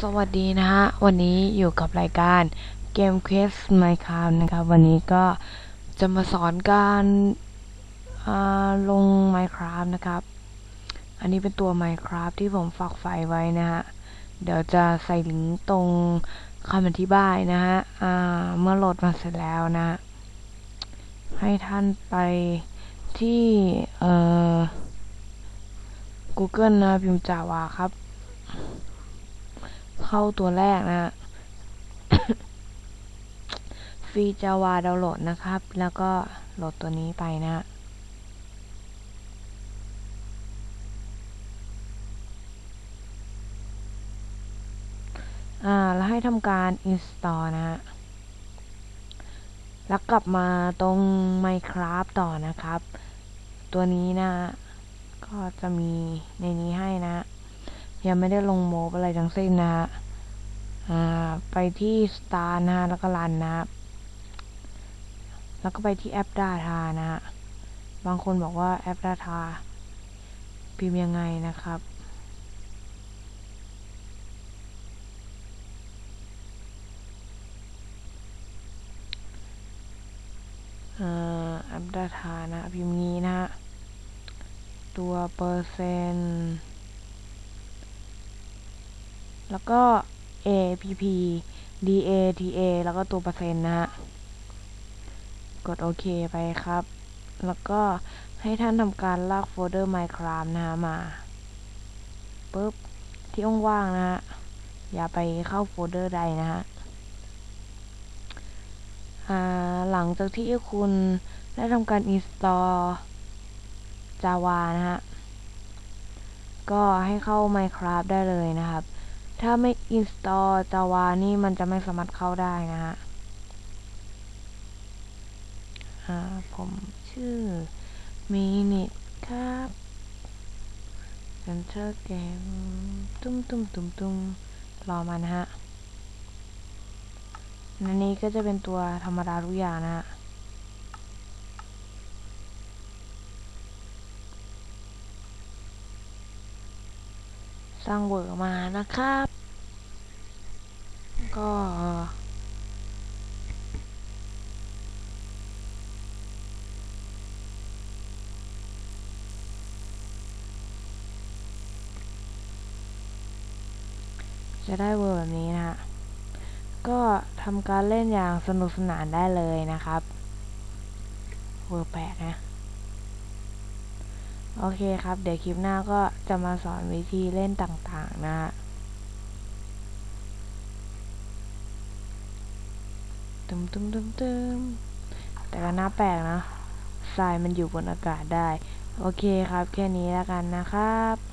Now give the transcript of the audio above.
สวัสดีนะฮะ วันนี้อยู่กับรายการเกม Quest Minecraft นะครับ วันนี้ก็จะมาสอนการาลง Minecraft นะครับ อันนี้เป็นตัว Minecraft ที่ผมฝากไฟไว้นะฮะ เดี๋ยวจะใส่ลิงก์ตรงคำอธิบายนะฮะเมื่อโหลดมาเสร็จแล้วนะ ให้ท่านไปที่ Google นะพิมพ์จาวาครับ เข้าตัวแรกนะ ฟรีจาวาดาวน์โหลดนะครับ แล้วก็โหลดตัวนี้ไปนะฮะอ่า แล้วให้ทำการ install นะฮะ แล้วกลับมาตรง Minecraft ต่อนะครับ ตัวนี้นะ ก็จะมีในนี้ให้นะ ยังไม่ได้ลงโมบอะไรทั้งสิ้นนะฮะไปที่ Star นะฮะแล้วก็รันนะแล้วก็ไปที่แอป Data นะฮะบางคนบอกว่าแอป Data พิมพ์ยังไงนะครับแอป Data นะพิมพ์งี้นะฮะตัวเปอร์เซ็นต์ แล้วก็ APP DATA แล้วก็ตัวเปอร์เซ็นต์นะฮะ กดโอเคไปครับ แล้วก็ให้ท่านทำการลากโฟลเดอร์ Minecraft นะฮะ มาปุ๊บ ที่ว่างๆนะฮะ อย่าไปเข้าโฟลเดอร์ใดนะฮะหลังจากที่คุณได้ทำการ install Java นะฮะ ก็ให้เข้า Minecraft ได้เลยนะครับ ถ้าไม่ install Java นี่มันจะไม่สามารถเข้าได้นะฮะผมชื่อ Minute ครับ Center Game ตุ้มตุ้มตุ้มตุ้มรอมานะฮะอันนี้ก็จะเป็นตัวธรรมดาทุกอย่างนะฮะ สร้างเวอร์มานะครับ ก็จะได้เวอร์แบบนี้นะฮะ ก็ทำการเล่นอย่างสนุกสนานได้เลยนะครับ เวอร์แปดนะ โอเคครับ เดี๋ยวคลิปหน้าก็จะมาสอนวิธีเล่นต่างๆนะตึมตึมตึมตึมแต่ก็น่าแปลกนะทรายมันอยู่บนอากาศได้ โอเคครับ แค่นี้แล้วกันนะครับ